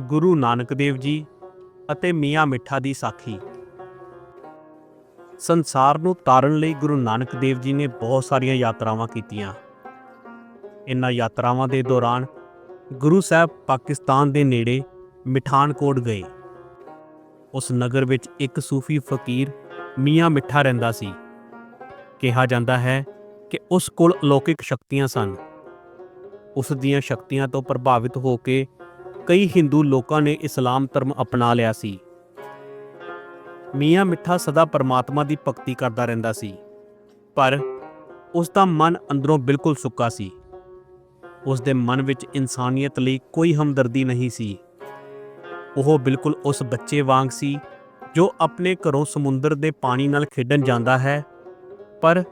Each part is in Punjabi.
ਗੁਰੂ ਨਾਨਕ ਦੇਵ ਜੀ ਅਤੇ ਮੀਆਂ ਮਿੱਠਾ ਦੀ ਸਾਖੀ। ਸੰਸਾਰ ਨੂੰ ਤਾਰਨ ਲਈ ਗੁਰੂ ਨਾਨਕ ਦੇਵ ਜੀ ਨੇ ਬਹੁਤ ਸਾਰੀਆਂ ਯਾਤਰਾਵਾਂ ਕੀਤੀਆਂ। ਇਨ੍ਹਾਂ ਯਾਤਰਾਵਾਂ ਦੇ ਦੌਰਾਨ ਗੁਰੂ ਸਾਹਿਬ ਪਾਕਿਸਤਾਨ ਦੇ ਨੇੜੇ ਮਿਠਾਨਕੋਟ ਗਏ। ਉਸ ਨਗਰ ਵਿੱਚ ਇੱਕ ਸੂਫੀ ਫਕੀਰ ਮੀਆਂ ਮਿੱਠਾ ਰਹਿੰਦਾ ਸੀ। ਕਿਹਾ ਜਾਂਦਾ ਹੈ ਕਿ ਉਸ ਕੋਲ ਅਲੌਕਿਕ ਸ਼ਕਤੀਆਂ ਸਨ। ਉਸ ਦੀਆਂ ਸ਼ਕਤੀਆਂ ਤੋਂ ਪ੍ਰਭਾਵਿਤ ਹੋ ਕੇ ਕਈ ਹਿੰਦੂ ਲੋਕਾਂ ਨੇ ਇਸਲਾਮ ਧਰਮ ਅਪਣਾ ਲਿਆ ਸੀ। ਮੀਆਂ ਮਿੱਠਾ ਸਦਾ ਪਰਮਾਤਮਾ ਦੀ ਭਗਤੀ ਕਰਦਾ ਰਹਿੰਦਾ ਸੀ। ਪਰ ਉਸ ਦਾ ਮਨ ਅੰਦਰੋਂ ਬਿਲਕੁਲ ਸੁੱਕਾ ਸੀ। ਉਸ ਦੇ ਮਨ ਵਿੱਚ ਇਨਸਾਨੀਅਤ ਲਈ ਕੋਈ ਹਮਦਰਦੀ ਨਹੀਂ ਸੀ। ਉਹ ਬਿਲਕੁਲ ਉਸ ਬੱਚੇ ਵਾਂਗ ਸੀ, ਜੋ ਆਪਣੇ ਘਰੋਂ ਸਮੁੰਦਰ ਦੇ ਪਾਣੀ ਨਾਲ ਖੇਡਣ ਜਾਂਦਾ ਹੈ। ਪਰ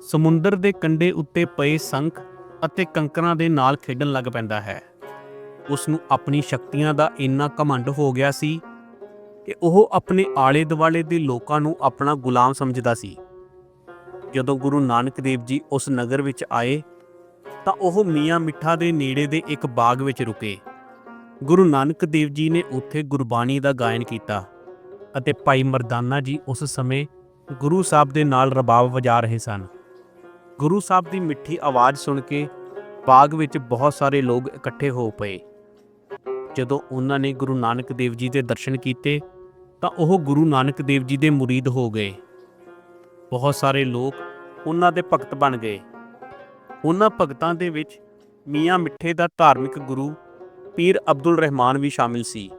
ਸਮੁੰਦਰ ਦੇ ਕੰਢੇ ਉੱਤੇ ਪਏ ਸੰਖ ਅਤੇ ਕੰਕਰਾਂ ਦੇ ਨਾਲ ਖੇਡਣ ਲੱਗ ਪੈਂਦਾ ਹੈ। ਉਸ ਨੂੰ ਆਪਣੀ ਸ਼ਕਤੀਆਂ ਦਾ ਇੰਨਾ ਘਮੰਡ ਹੋ ਗਿਆ ਸੀ ਕਿ ਉਹ ਆਪਣੇ ਆਲੇ ਦੁਆਲੇ ਦੇ ਲੋਕਾਂ ਨੂੰ ਆਪਣਾ ਗੁਲਾਮ ਸਮਝਦਾ ਸੀ। ਜਦੋਂ ਗੁਰੂ ਨਾਨਕ ਦੇਵ ਜੀ ਉਸ ਨਗਰ ਵਿੱਚ ਆਏ, ਤਾਂ ਉਹ ਮੀਆਂ ਮਿੱਠਾ ਦੇ ਨੇੜੇ ਦੇ ਇੱਕ ਬਾਗ ਵਿੱਚ ਰੁਕੇ। ਗੁਰੂ ਨਾਨਕ ਦੇਵ ਜੀ ਨੇ ਉੱਥੇ ਗੁਰਬਾਣੀ ਦਾ ਗਾਇਨ ਕੀਤਾ ਅਤੇ ਭਾਈ ਮਰਦਾਨਾ ਜੀ ਉਸ ਸਮੇਂ ਗੁਰੂ ਸਾਹਿਬ ਦੇ ਨਾਲ ਰਬਾਬ ਵਜਾ ਰਹੇ ਸਨ। ਗੁਰੂ ਸਾਹਿਬ ਦੀ ਮਿੱਠੀ ਆਵਾਜ਼ ਸੁਣ ਕੇ ਬਾਗ ਵਿੱਚ ਬਹੁਤ ਸਾਰੇ ਲੋਕ ਇਕੱਠੇ ਹੋ ਪਏ। ਜਦੋਂ ਉਹਨਾਂ ਨੇ ਗੁਰੂ ਨਾਨਕ ਦੇਵ ਜੀ ਦੇ ਦਰਸ਼ਨ ਕੀਤੇ, ਤਾਂ ਉਹ ਗੁਰੂ ਨਾਨਕ ਦੇਵ ਜੀ ਦੇ ਮੁਰੀਦ ਹੋ ਗਏ। ਬਹੁਤ ਸਾਰੇ ਲੋਕ ਉਹਨਾਂ ਦੇ ਭਗਤ ਬਣ ਗਏ। ਉਹਨਾਂ ਭਗਤਾਂ ਦੇ ਵਿੱਚ ਮੀਆਂ ਮਿੱਠੇ ਦਾ ਧਾਰਮਿਕ ਗੁਰੂ ਪੀਰ ਅਬਦੁਲ ਰਹਿਮਾਨ ਵੀ ਸ਼ਾਮਿਲ ਸੀ।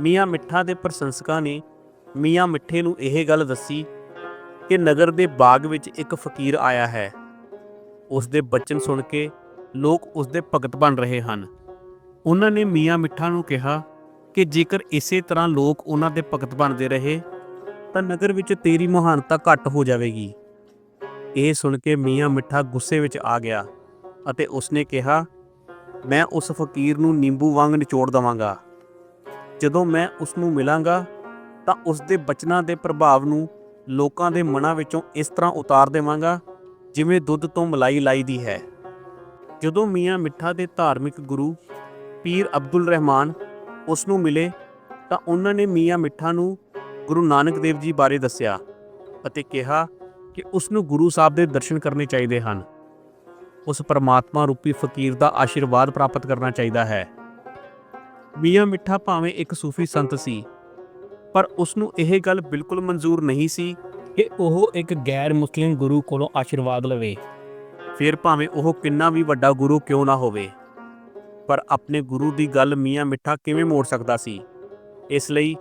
ਮੀਆਂ ਮਿੱਠਾ ਦੇ ਪ੍ਰਸ਼ੰਸਕਾਂ ਨੇ ਮੀਆਂ ਮਿੱਠੇ ਨੂੰ ਇਹ ਗੱਲ ਦੱਸੀ ਕਿ ਨਗਰ ਦੇ ਬਾਗ ਵਿੱਚ ਇੱਕ ਫਕੀਰ ਆਇਆ ਹੈ। ਉਸ ਦੇ ਬਚਨ ਸੁਣ ਕੇ ਲੋਕ ਉਸ ਦੇ ਭਗਤ ਬਣ ਰਹੇ ਹਨ। ਉਹਨਾਂ ਨੇ ਮੀਆਂ ਮਿੱਠਾ ਨੂੰ ਕਿਹਾ ਕਿ ਜੇਕਰ ਇਸੇ ਤਰ੍ਹਾਂ ਲੋਕ ਉਹਨਾਂ ਦੇ ਭਗਤ ਬਣਦੇ ਰਹੇ, ਤਾਂ ਨਗਰ ਵਿੱਚ ਤੇਰੀ ਮਹਾਨਤਾ ਘੱਟ ਹੋ ਜਾਵੇਗੀ। ਇਹ ਸੁਣ ਕੇ ਮੀਆਂ ਮਿੱਠਾ ਗੁੱਸੇ ਵਿੱਚ ਆ ਗਿਆ ਅਤੇ ਉਸਨੇ ਕਿਹਾ, ਮੈਂ ਉਸ ਫਕੀਰ ਨੂੰ ਨਿੰਬੂ ਵਾਂਗ ਨਿਚੋੜ ਦਵਾਂਗਾ। ਜਦੋਂ ਮੈਂ ਉਸ ਨੂੰ ਮਿਲਾਂਗਾ, ਤਾਂ ਉਸ ਦੇ ਬਚਨਾਂ ਦੇ ਪ੍ਰਭਾਵ ਨੂੰ ਲੋਕਾਂ ਦੇ ਮਨਾਂ ਵਿੱਚੋਂ ਇਸ ਤਰ੍ਹਾਂ ਉਤਾਰ ਦੇਵਾਂਗਾ, ਜਿਵੇਂ ਦੁੱਧ ਤੋਂ ਮਲਾਈ ਲਾਈਦੀ ਹੈ। ਜਦੋਂ ਮੀਆਂ ਮਿੱਠਾ ਦੇ ਧਾਰਮਿਕ ਗੁਰੂ ਪੀਰ ਅਬਦੁਲ ਰਹਿਮਾਨ ਉਸ ਨੂੰ ਮਿਲੇ ਤਾਂ ਉਹਨਾਂ ਨੇ ਮੀਆਂ ਮਿੱਠਾ ਨੂੰ ਗੁਰੂ ਨਾਨਕ ਦੇਵ ਜੀ ਬਾਰੇ ਦੱਸਿਆ ਅਤੇ ਕਿਹਾ ਕਿ ਉਸ ਨੂੰ ਗੁਰੂ ਸਾਹਿਬ ਦੇ ਦਰਸ਼ਨ ਕਰਨੇ ਚਾਹੀਦੇ ਹਨ। ਉਸ ਪਰਮਾਤਮਾ ਰੂਪੀ ਫਕੀਰ ਦਾ ਆਸ਼ੀਰਵਾਦ ਪ੍ਰਾਪਤ ਕਰਨਾ ਚਾਹੀਦਾ ਹੈ। ਮੀਆਂ ਮਿੱਠਾ ਭਾਵੇਂ ਇੱਕ ਸੂਫੀ ਸੰਤ ਸੀ, ਪਰ ਉਸ ਨੂੰ ਇਹ ਗੱਲ ਬਿਲਕੁਲ ਮਨਜ਼ੂਰ ਨਹੀਂ ਸੀ ਕਿ ਉਹ ਇੱਕ ਗੈਰ ਮੁਸਲਿਮ ਗੁਰੂ ਕੋਲੋਂ ਆਸ਼ੀਰਵਾਦ ਲਵੇ। ਫਿਰ ਭਾਵੇਂ ਉਹ ਕਿੰਨਾ ਵੀ ਵੱਡਾ ਗੁਰੂ ਕਿਉਂ ਨਾ ਹੋਵੇ। ਪਰ ਆਪਣੇ ਗੁਰੂ ਦੀ ਗੱਲ ਮੀਆਂ ਮਿੱਠਾ ਕਿਵੇਂ ਮੋੜ ਸਕਦਾ ਸੀ? ਇਸ ਲਈ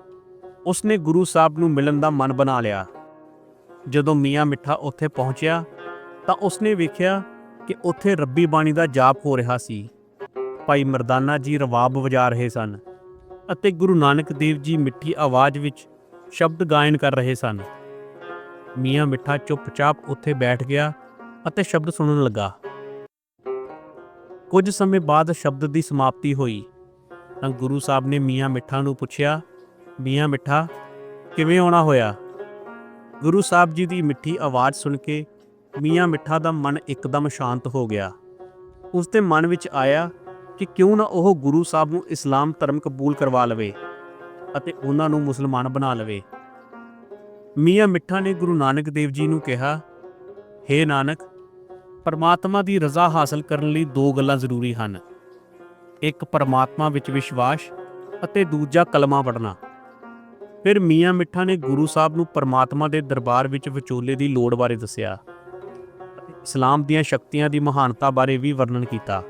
ਉਸਨੇ ਗੁਰੂ ਸਾਹਿਬ ਨੂੰ ਮਿਲਣ ਦਾ ਮਨ ਬਣਾ ਲਿਆ। ਜਦੋਂ ਮੀਆਂ ਮਿੱਠਾ ਉੱਥੇ ਪਹੁੰਚਿਆ, ਤਾਂ ਉਸਨੇ ਵੇਖਿਆ ਕਿ ਉੱਥੇ ਰੱਬੀ ਬਾਣੀ ਦਾ ਜਾਪ ਹੋ ਰਿਹਾ ਸੀ। ਭਾਈ ਮਰਦਾਨਾ ਜੀ ਰਵਾਬ ਵਜਾ ਰਹੇ ਸਨ ਅਤੇ ਗੁਰੂ ਨਾਨਕ ਦੇਵ ਜੀ ਮਿੱਠੀ ਆਵਾਜ਼ ਵਿੱਚ ਸ਼ਬਦ ਗਾਇਨ ਕਰ ਰਹੇ ਸਨ। ਮੀਆਂ ਮਿੱਠਾ ਚੁੱਪਚਾਪ ਉੱਥੇ ਬੈਠ ਗਿਆ ਅਤੇ ਸ਼ਬਦ ਸੁਣਨ ਲੱਗਾ। ਕੁਝ ਸਮੇਂ ਬਾਅਦ ਸ਼ਬਦ ਦੀ ਸਮਾਪਤੀ ਹੋਈ। ਤਾਂ ਗੁਰੂ ਸਾਹਿਬ ਨੇ ਮੀਆਂ ਮਿੱਠਾ ਨੂੰ ਪੁੱਛਿਆ, ਮੀਆਂ ਮਿੱਠਾ, ਕਿਵੇਂ ਆਉਣਾ ਹੋਇਆ? ਗੁਰੂ ਸਾਹਿਬ ਜੀ ਦੀ ਮਿੱਠੀ ਆਵਾਜ਼ ਸੁਣ ਕੇ ਮੀਆਂ ਮਿੱਠਾ ਦਾ ਮਨ ਇੱਕਦਮ ਸ਼ਾਂਤ ਹੋ ਗਿਆ। ਉਸ ਦੇ ਮਨ ਵਿੱਚ ਆਇਆ ਕਿ ਕਿਉਂ ਨਾ ਉਹ ਗੁਰੂ ਸਾਹਿਬ ਨੂੰ ਇਸਲਾਮ ਧਰਮ ਕਬੂਲ ਕਰਵਾ ਲਵੇ ਅਤੇ ਉਹਨਾਂ ਨੂੰ ਮੁਸਲਮਾਨ ਬਣਾ ਲਵੇ। ਮੀਆਂ ਮਿੱਠਾ ਨੇ ਗੁਰੂ ਨਾਨਕ ਦੇਵ ਜੀ ਨੂੰ ਕਿਹਾ हे ਨਾਨਕ ਪਰਮਾਤਮਾ ਦੀ ਰਜ਼ਾ ਹਾਸਲ ਕਰਨ ਲਈ ਦੋ ਗੱਲਾਂ ਜ਼ਰੂਰੀ ਹਨ। ਇੱਕ, ਪਰਮਾਤਮਾ ਵਿੱਚ ਵਿਸ਼ਵਾਸ ਅਤੇ ਦੂਜਾ, ਕਲਮਾ ਪੜ੍ਹਨਾ ਫਿਰ ਮੀਆਂ ਮਿੱਠਾ ਨੇ ਗੁਰੂ ਸਾਹਿਬ ਨੂੰ ਪਰਮਾਤਮਾ ਦੇ ਦਰਬਾਰ ਵਿੱਚ ਵਿਚੋਲੇ ਦੀ ਲੋੜ ਬਾਰੇ ਦੱਸਿਆ ਇਸਲਾਮ ਦੀਆਂ ਸ਼ਕਤੀਆਂ ਦੀ ਮਹਾਨਤਾ ਬਾਰੇ ਵੀ ਵਰਣਨ ਕੀਤਾ।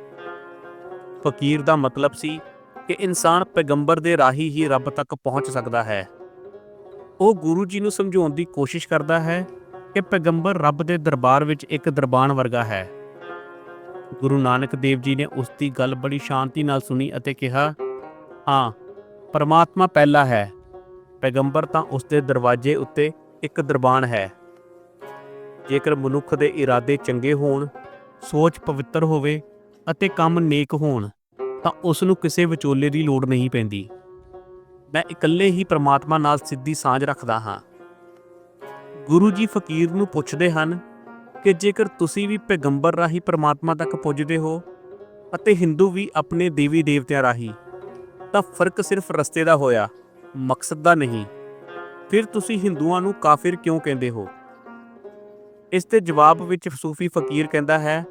ਫਕੀਰ ਦਾ ਮਤਲਬ ਸੀ ਕਿ ਇਨਸਾਨ ਪੈਗੰਬਰ ਦੇ ਰਾਹੀ ਹੀ ਰੱਬ ਤੱਕ ਪਹੁੰਚ ਸਕਦਾ ਹੈ। ਉਹ ਗੁਰੂ ਜੀ ਨੂੰ ਸਮਝਾਉਣ ਦੀ ਕੋਸ਼ਿਸ਼ ਕਰਦਾ ਹੈ ਕਿ ਪੈਗੰਬਰ ਰੱਬ ਦੇ ਦਰਬਾਰ ਵਿੱਚ ਇੱਕ ਦਰਬਾਨ ਵਰਗਾ ਹੈ। ਗੁਰੂ ਨਾਨਕ ਦੇਵ ਜੀ ਨੇ ਉਸ ਦੀ ਗੱਲ ਬੜੀ ਸ਼ਾਂਤੀ ਨਾਲ ਸੁਣੀ ਅਤੇ ਕਿਹਾ, ਹਾਂ, ਪਰਮਾਤਮਾ ਪਹਿਲਾ ਹੈ। ਪੈਗੰਬਰ ਤਾਂ ਉਸ ਦੇ ਦਰਵਾਜ਼ੇ ਉੱਤੇ ਇੱਕ ਦਰਬਾਨ ਹੈ। ਜੇਕਰ ਮਨੁੱਖ ਦੇ ਇਰਾਦੇ ਚੰਗੇ ਹੋਣ, ਸੋਚ ਪਵਿੱਤਰ ਹੋਵੇ ਅਤੇ ਕੰਮ ਨੇਕ ਹੋਣ, ਤਾਂ ਉਸ ਨੂੰ ਕਿਸੇ ਵਿਚੋਲੇ ਦੀ ਲੋੜ ਨਹੀਂ ਪੈਂਦੀ। ਮੈਂ ਇਕੱਲੇ ਹੀ ਪ੍ਰਮਾਤਮਾ ਨਾਲ ਸਿੱਧੀ ਸਾਂਝ ਰੱਖਦਾ ਹਾਂ। ਗੁਰੂ ਜੀ ਫਕੀਰ ਨੂੰ ਪੁੱਛਦੇ ਹਨ ਕਿ ਜੇਕਰ ਤੁਸੀਂ ਵੀ ਪੈਗੰਬਰ ਰਾਹੀਂ ਪ੍ਰਮਾਤਮਾ ਤੱਕ ਪੁੱਜਦੇ ਹੋ ਅਤੇ ਹਿੰਦੂ ਵੀ ਆਪਣੇ ਦੇਵੀ ਦੇਵਤਿਆਂ ਰਾਹੀਂ, ਤਾਂ ਫ਼ਰਕ ਸਿਰਫ ਰਸਤੇ ਦਾ ਹੋਇਆ, ਮਕਸਦ ਦਾ ਨਹੀਂ। ਫਿਰ ਤੁਸੀਂ ਹਿੰਦੂਆਂ ਨੂੰ ਕਾਫਿਰ ਕਿਉਂ ਕਹਿੰਦੇ ਹੋ? ਇਸ ਦੇ ਜਵਾਬ ਵਿੱਚ ਸੂਫੀ ਫਕੀਰ ਕਹਿੰਦਾ ਹੈ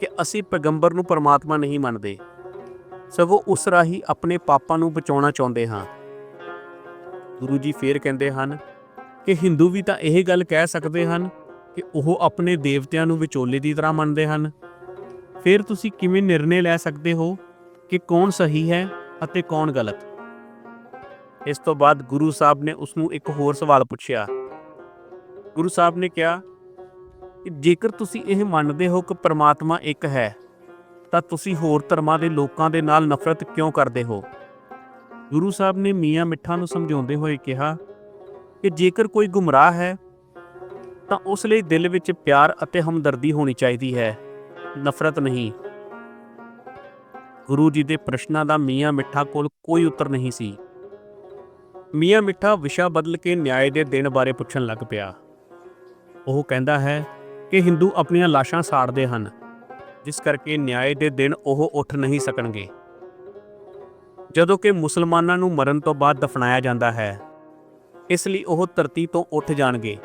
ਕਿ ਅਸੀਂ ਪੈਗੰਬਰ ਨੂੰ ਪਰਮਾਤਮਾ ਨਹੀਂ ਮੰਨਦੇ, ਸਗੋਂ ਉਸ ਰਾਹੀਂ ਆਪਣੇ ਪਾਪਾਂ ਨੂੰ ਬਚਾਉਣਾ ਚਾਹੁੰਦੇ ਹਾਂ। ਗੁਰੂ ਜੀ ਫੇਰ ਕਹਿੰਦੇ ਹਨ ਕਿ ਹਿੰਦੂ ਵੀ ਤਾਂ ਇਹ ਗੱਲ ਕਹਿ ਸਕਦੇ ਹਨ ਕਿ ਉਹ ਆਪਣੇ ਦੇਵਤਿਆਂ ਨੂੰ ਵਿਚੋਲੇ ਦੀ ਤਰ੍ਹਾਂ ਮੰਨਦੇ ਹਨ। ਫਿਰ ਤੁਸੀਂ ਕਿਵੇਂ ਨਿਰਣੇ ਲੈ ਸਕਦੇ ਹੋ ਕਿ ਕੌਣ ਸਹੀ ਹੈ ਅਤੇ ਕੌਣ ਗਲਤ? ਇਸ ਤੋਂ ਬਾਅਦ ਗੁਰੂ ਸਾਹਿਬ ਨੇ ਉਸ ਨੂੰ ਇੱਕ ਹੋਰ ਸਵਾਲ ਪੁੱਛਿਆ। ਗੁਰੂ ਸਾਹਿਬ ਨੇ ਕਿਹਾ ਕਿ ਜੇਕਰ ਤੁਸੀਂ ਇਹ ਮੰਨਦੇ ਹੋ ਕਿ ਪ੍ਰਮਾਤਮਾ ਇੱਕ ਹੈ, ਤਾਂ ਤੁਸੀਂ ਹੋਰ ਧਰਮਾਂ ਦੇ ਲੋਕਾਂ ਦੇ ਨਾਲ ਨਫ਼ਰਤ ਕਿਉਂ ਕਰਦੇ ਹੋ? ਗੁਰੂ ਸਾਹਿਬ ਨੇ ਮੀਆਂ ਮਿੱਠਾ ਨੂੰ ਸਮਝਾਉਂਦੇ ਹੋਏ ਕਿਹਾ ਕਿ ਜੇਕਰ ਕੋਈ ਗੁੰਮਰਾਹ ਹੈ, ਤਾਂ ਉਸ ਲਈ ਦਿਲ ਵਿੱਚ ਪਿਆਰ ਅਤੇ ਹਮਦਰਦੀ ਹੋਣੀ ਚਾਹੀਦੀ ਹੈ। ਨਫ਼ਰਤ ਨਹੀਂ। ਗੁਰੂ ਜੀ ਦੇ ਪ੍ਰਸ਼ਨਾਂ ਦਾ ਮੀਆਂ ਮਿੱਠਾ ਕੋਲ ਕੋਈ ਉੱਤਰ ਨਹੀਂ ਸੀ। ਮੀਆਂ ਮਿੱਠਾ ਵਿਸ਼ਾ ਬਦਲ ਕੇ ਨਿਆਂ ਦੇ ਦਿਨ ਬਾਰੇ ਪੁੱਛਣ ਲੱਗ ਪਿਆ। ਉਹ ਕਹਿੰਦਾ ਹੈ ਕਿ ਹਿੰਦੂ ਆਪਣੀਆਂ ਲਾਸ਼ਾਂ ਸਾੜਦੇ ਹਨ, ਜਿਸ ਕਰਕੇ ਨਿਆਂ ਦੇ ਦਿਨ ਉਹ ਉੱਠ ਨਹੀਂ ਸਕਣਗੇ। ਜਦੋਂ ਕਿ ਮੁਸਲਮਾਨਾਂ ਨੂੰ ਮਰਨ ਤੋਂ ਬਾਅਦ ਦਫਨਾਇਆ ਜਾਂਦਾ ਹੈ ਇਸ ਲਈ ਉਹ ਧਰਤੀ ਤੋਂ ਉੱਠ ਜਾਣਗੇ।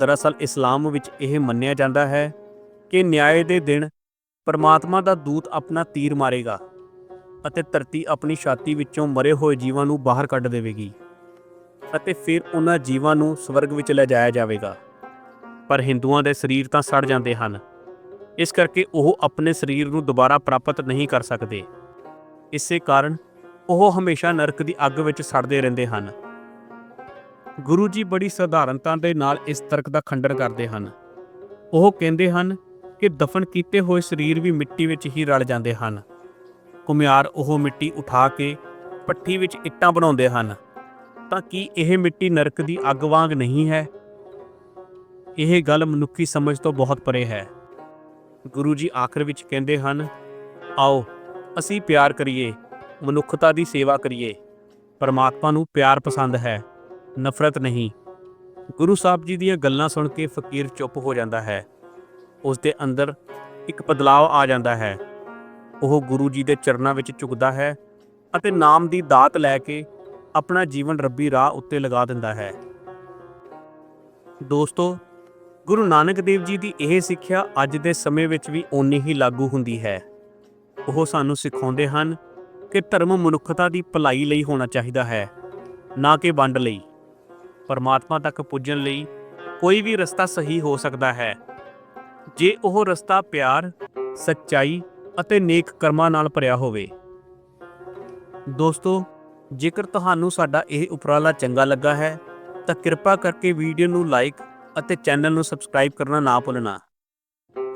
ਦਰਅਸਲ ਇਸਲਾਮ ਵਿੱਚ ਇਹ ਮੰਨਿਆ ਜਾਂਦਾ ਹੈ ਕਿ ਨਿਆਂ ਦੇ ਦਿਨ ਪਰਮਾਤਮਾ ਦਾ ਦੂਤ ਆਪਣਾ ਤੀਰ ਮਾਰੇਗਾ ਅਤੇ ਧਰਤੀ ਆਪਣੀ ਛਾਤੀ ਵਿੱਚੋਂ ਮਰੇ ਹੋਏ ਜੀਵਾਂ ਨੂੰ ਬਾਹਰ ਕੱਢ ਦੇਵੇਗੀ ਅਤੇ ਫਿਰ ਉਹਨਾਂ ਜੀਵਾਂ ਨੂੰ ਸਵਰਗ ਵਿੱਚ ਲੈ ਜਾਇਆ ਜਾਵੇਗਾ। ਪਰ ਹਿੰਦੂਆਂ ਦੇ ਸਰੀਰ ਤਾਂ ਸੜ ਜਾਂਦੇ ਹਨ। ਇਸ ਕਰਕੇ ਉਹ ਆਪਣੇ ਸਰੀਰ ਨੂੰ ਦੁਬਾਰਾ ਪ੍ਰਾਪਤ ਨਹੀਂ ਕਰ ਸਕਦੇ। ਇਸੇ ਕਾਰਨ ਉਹ ਹਮੇਸ਼ਾ ਨਰਕ ਦੀ ਅੱਗ ਵਿੱਚ ਸੜਦੇ ਰਹਿੰਦੇ ਹਨ। ਗੁਰੂ ਜੀ ਬੜੀ ਸਧਾਰਨਤਾ ਦੇ ਨਾਲ ਇਸ ਤਰਕ ਦਾ ਖੰਡਨ ਕਰਦੇ ਹਨ। ਉਹ ਕਹਿੰਦੇ ਹਨ ਕਿ ਦਫਨ ਕੀਤੇ ਹੋਏ ਸਰੀਰ ਵੀ ਮਿੱਟੀ ਵਿੱਚ ਹੀ ਰਲ ਜਾਂਦੇ ਹਨ। ਕੁਮਿਆਰ ਉਹ ਮਿੱਟੀ ਉਠਾ ਕੇ ਪੱਠੀ ਵਿੱਚ ਇੱਟਾਂ ਬਣਾਉਂਦੇ ਹਨ। ਤਾਂ ਕੀ ਇਹ ਮਿੱਟੀ ਨਰਕ ਦੀ ਅੱਗ ਵਾਂਗ ਨਹੀਂ ਹੈ? ਇਹ ਗੱਲ ਮਨੁੱਖੀ ਸਮਝ ਤੋਂ ਬਹੁਤ ਪਰੇ ਹੈ। ਗੁਰੂ ਜੀ ਆਖਰ ਵਿੱਚ ਕਹਿੰਦੇ ਹਨ, ਆਓ, ਅਸੀਂ ਪਿਆਰ ਕਰੀਏ, ਮਨੁੱਖਤਾ ਦੀ ਸੇਵਾ ਕਰੀਏ। ਪਰਮਾਤਮਾ ਨੂੰ ਪਿਆਰ ਪਸੰਦ ਹੈ। ਨਫ਼ਰਤ ਨਹੀਂ। ਗੁਰੂ ਸਾਹਿਬ ਜੀ ਦੀਆਂ ਗੱਲਾਂ ਸੁਣ ਕੇ ਫਕੀਰ ਚੁੱਪ ਹੋ ਜਾਂਦਾ ਹੈ। ਉਸ ਦੇ ਅੰਦਰ ਇੱਕ ਬਦਲਾਅ ਆ ਜਾਂਦਾ ਹੈ। ਉਹ ਗੁਰੂ ਜੀ ਦੇ ਚਰਨਾਂ ਵਿੱਚ ਝੁਕਦਾ ਹੈ ਅਤੇ ਨਾਮ ਦੀ ਦਾਤ ਲੈ ਕੇ ਆਪਣਾ ਜੀਵਨ ਰੱਬੀ ਰਾਹ ਉੱਤੇ ਲਗਾ ਦਿੰਦਾ ਹੈ। ਦੋਸਤੋ, ਗੁਰੂ ਨਾਨਕ ਦੇਵ ਜੀ ਦੀ ਇਹ ਸਿੱਖਿਆ ਅੱਜ ਦੇ ਸਮੇਂ ਵਿੱਚ ਵੀ ਓਨੀ ਹੀ ਲਾਗੂ ਹੁੰਦੀ ਹੈ। ਉਹ ਸਾਨੂੰ ਸਿਖਾਉਂਦੇ ਹਨ ਕਿ ਧਰਮ ਮਨੁੱਖਤਾ ਦੀ ਭਲਾਈ ਲਈ ਹੋਣਾ ਚਾਹੀਦਾ ਹੈ, ਨਾ ਕਿ ਵੰਡ ਲਈ। ਪਰਮਾਤਮਾ ਤੱਕ ਪੁੱਜਣ ਲਈ ਕੋਈ ਵੀ ਰਸਤਾ ਸਹੀ ਹੋ ਸਕਦਾ ਹੈ। ਜੇ ਉਹ ਰਸਤਾ ਪਿਆਰ, ਸੱਚਾਈ ਅਤੇ ਨੇਕ ਕਰਮਾਂ ਨਾਲ ਭਰਿਆ ਹੋਵੇ। ਦੋਸਤੋ, ਜੇਕਰ ਤੁਹਾਨੂੰ ਸਾਡਾ ਇਹ ਉਪਰਾਲਾ ਚੰਗਾ ਲੱਗਾ ਹੈ, ਤਾਂ ਕਿਰਪਾ ਕਰਕੇ ਵੀਡੀਓ ਨੂੰ ਲਾਈਕ ਅਤੇ ਚੈਨਲ ਨੂੰ ਸਬਸਕ੍ਰਾਈਬ ਕਰਨਾ ਨਾ ਭੁੱਲਣਾ।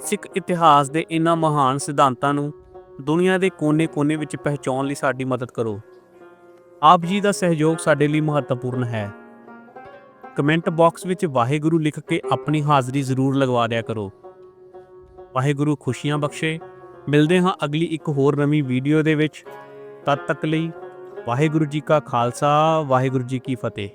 ਸਿੱਖ ਇਤਿਹਾਸ ਦੇ ਇਹਨਾਂ ਮਹਾਨ ਸਿਧਾਂਤਾਂ ਨੂੰ ਦੁਨੀਆ ਦੇ ਕੋਨੇ-ਕੋਨੇ ਵਿੱਚ ਪਹੁੰਚਾਉਣ ਲਈ ਸਾਡੀ ਮਦਦ ਕਰੋ। ਆਪ ਜੀ ਦਾ ਸਹਿਯੋਗ ਸਾਡੇ ਲਈ ਮਹੱਤਵਪੂਰਨ ਹੈ। ਕਮੈਂਟ ਬਾਕਸ ਵਿੱਚ ਵਾਹਿਗੁਰੂ ਲਿਖ ਕੇ ਆਪਣੀ ਹਾਜ਼ਰੀ ਜ਼ਰੂਰ ਲਗਵਾ ਦਿਆ ਕਰੋ। ਵਾਹਿਗੁਰੂ ਖੁਸ਼ੀਆਂ ਬਖਸ਼ੇ। ਮਿਲਦੇ ਹਾਂ ਅਗਲੀ ਇੱਕ ਹੋਰ ਨਵੀਂ ਵੀਡੀਓ ਦੇ ਵਿੱਚ। ਤਦ ਤੱਕ ਲਈ ਵਾਹਿਗੁਰੂ ਜੀ ਕਾ ਖਾਲਸਾ, ਵਾਹਿਗੁਰੂ ਜੀ ਕੀ ਫਤਿਹ।